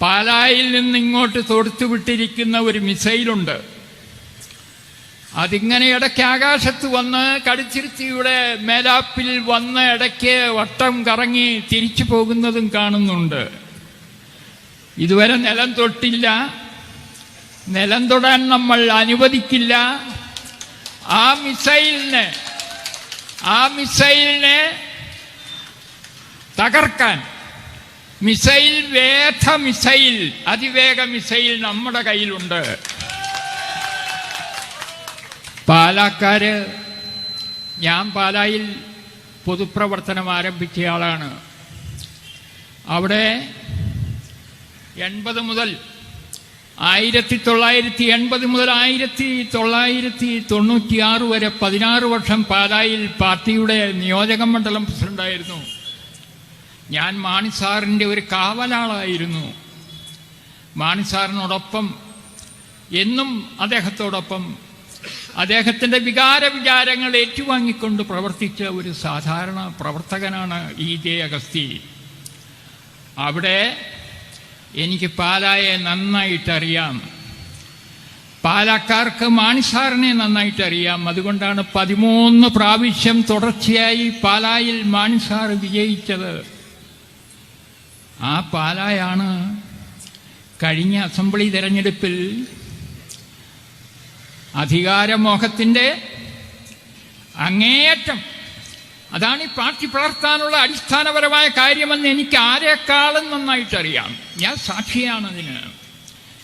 പാലായിൽ നിന്ന് ഇങ്ങോട്ട് തൊടുത്തുവിട്ടിരിക്കുന്ന ഒരു മിസൈലുണ്ട്. അതിങ്ങനെ ഇടയ്ക്ക് ആകാശത്ത് വന്ന് കടിച്ചിരുത്തിയുടെ മേലാപ്പിൽ വന്ന് ഇടയ്ക്ക് വട്ടം കറങ്ങി തിരിച്ചു പോകുന്നതും കാണുന്നുണ്ട്. ഇതുവരെ നിലം തൊട്ടില്ല. നിലം തൊടാൻ നമ്മൾ അനുവദിക്കില്ല. ആ മിസൈലിനെ ആ മിസൈലിനെ തകർക്കാൻ മിസൈൽ വേധ മിസൈൽ അതിവേഗ മിസൈൽ നമ്മുടെ കയ്യിലുണ്ട്. പാലാക്കാര് ഞാൻ പാലായിൽ പൊതുപ്രവർത്തനം ആരംഭിച്ചയാളാണ് അവിടെ എൺപത് മുതൽ ആയിരത്തി തൊള്ളായിരത്തി എൺപത് മുതൽ ആയിരത്തി തൊള്ളായിരത്തി തൊണ്ണൂറ്റിയാറ് വരെ പതിനാറ് വർഷം പാലായിൽ പാർട്ടിയുടെ നിയോജക മണ്ഡലം പ്രസിഡന്റായിരുന്നു. ഞാൻ മാണിസാറിന്റെ ഒരു കാവലാളായിരുന്നു. മാണിസാറിനോടൊപ്പം എന്നും അദ്ദേഹത്തോടൊപ്പം അദ്ദേഹത്തിന്റെ വികാര വിചാരങ്ങൾ ഏറ്റുവാങ്ങിക്കൊണ്ട് പ്രവർത്തിച്ച ഒരു സാധാരണ പ്രവർത്തകനാണ് ഇ ജെ അഗസ്തി. അവിടെ എനിക്ക് പാലായെ നന്നായിട്ടറിയാം. പാലക്കാർക്ക് മാണിസാറിനെ നന്നായിട്ടറിയാം. അതുകൊണ്ടാണ് പതിമൂന്ന് പ്രാവശ്യം തുടർച്ചയായി പാലായിൽ മാണിസാർ വിജയിച്ചത്. ആ പാലായാണ് കഴിഞ്ഞ അസംബ്ലി തെരഞ്ഞെടുപ്പിൽ അധികാരമോഹത്തിന്റെ അങ്ങേയറ്റം. അതാണ് ഈ പാർട്ടി പുലർത്താനുള്ള അടിസ്ഥാനപരമായ കാര്യമെന്ന് എനിക്ക് ആരെക്കാളും നന്നായിട്ടറിയാം. ഞാൻ സാക്ഷിയാണ് അതിന്.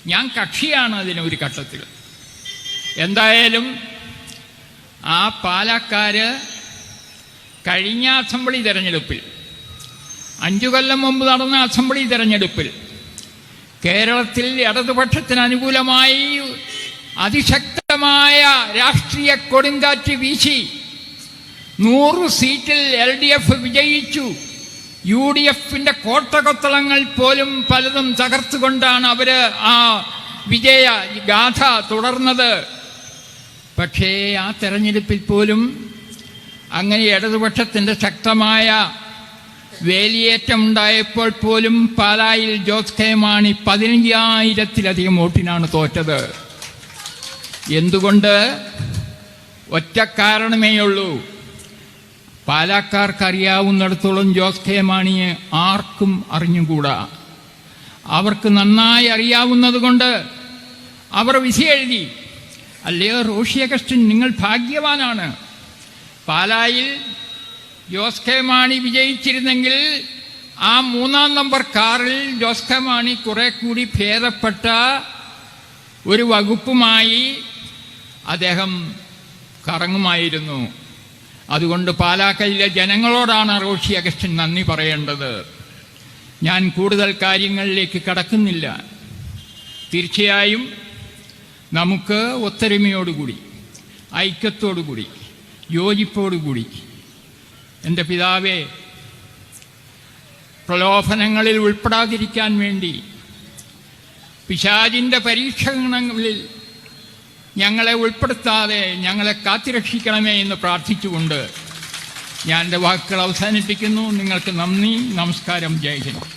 ഞാൻ കക്ഷിയാണ് അതിന് ഒരു ഘട്ടത്തിൽ. എന്തായാലും ആ പാലക്കാര് കഴിഞ്ഞ അസംബ്ലി തെരഞ്ഞെടുപ്പിൽ അഞ്ചു കൊല്ലം മുമ്പ് നടന്ന അസംബ്ലി തെരഞ്ഞെടുപ്പിൽ കേരളത്തിൽ ഇടതുപക്ഷത്തിന് അനുകൂലമായി അതിശക്തമായ രാഷ്ട്രീയ കൊടുങ്കാറ്റ് വീശി നൂറ് സീറ്റിൽ എൽ ഡി എഫ് വിജയിച്ചു. യു ഡി എഫിന്റെ കോട്ടകൊത്തളങ്ങൾ പോലും പലതും തകർത്തുകൊണ്ടാണ് അവർ ആ വിജയ ഗാഥ തുടർന്നത്. പക്ഷേ ആ തെരഞ്ഞെടുപ്പിൽ പോലും അങ്ങനെ ഇടതുപക്ഷത്തിന്റെ ശക്തമായ വേലിയേറ്റം ഉണ്ടായപ്പോൾ പോലും പാലായിൽ ജോസ് കെ മാണി പതിനഞ്ചായിരത്തിലധികം വോട്ടിനാണ് തോറ്റത്. എന്തുകൊണ്ട്? ഒറ്റ കാരണമേയുള്ളൂ പാലക്കാർക്ക് അറിയാവുന്നിടത്തോളം ജോസ് കെ മാണിയെ ആർക്കും അറിഞ്ഞുകൂടാ. അവർക്ക് നന്നായി അറിയാവുന്നത് കൊണ്ട് അവർ വിധിയെഴുതി അല്ലയോ റോഷി അഗസ്റ്റിൻ നിങ്ങൾ ഭാഗ്യവാനാണ്. പാലായിൽ ജോസ് കെ മാണി വിജയിച്ചിരുന്നെങ്കിൽ ആ മൂന്നാം നമ്പർ കാറിൽ ജോസ് കെ മാണി കുറെ കൂടി ഭേദപ്പെട്ട ഒരു വകുപ്പുമായി അദ്ദേഹം കറങ്ങുമായിരുന്നു. അതുകൊണ്ട് പാലാക്കലിലെ ജനങ്ങളോടാണ് റോഷി അഗസ്റ്റിൻ നന്ദി പറയേണ്ടത്. ഞാൻ കൂടുതൽ കാര്യങ്ങളിലേക്ക് കടക്കുന്നില്ല. തീർച്ചയായും നമുക്ക് ഒത്തൊരുമയോടുകൂടി ഐക്യത്തോടുകൂടി യോജിപ്പോടുകൂടി എന്റെ പിതാവെ പ്രലോഭനങ്ങളിൽ ഉൾപ്പെടാതിരിക്കാൻ വേണ്ടി പിശാചിന്റെ പരീക്ഷണങ്ങളിൽ ഞങ്ങളെ ഉൾപ്പെടുത്താതെ ഞങ്ങളെ കാത്തിരക്ഷിക്കണമേ എന്ന് പ്രാർത്ഥിച്ചുകൊണ്ട് ഞാൻ എന്റെ വാക്കുകൾ അവസാനിപ്പിക്കുന്നു. നിങ്ങൾക്ക് നന്ദി നമസ്കാരം ജയ് ഹിന്ദ്.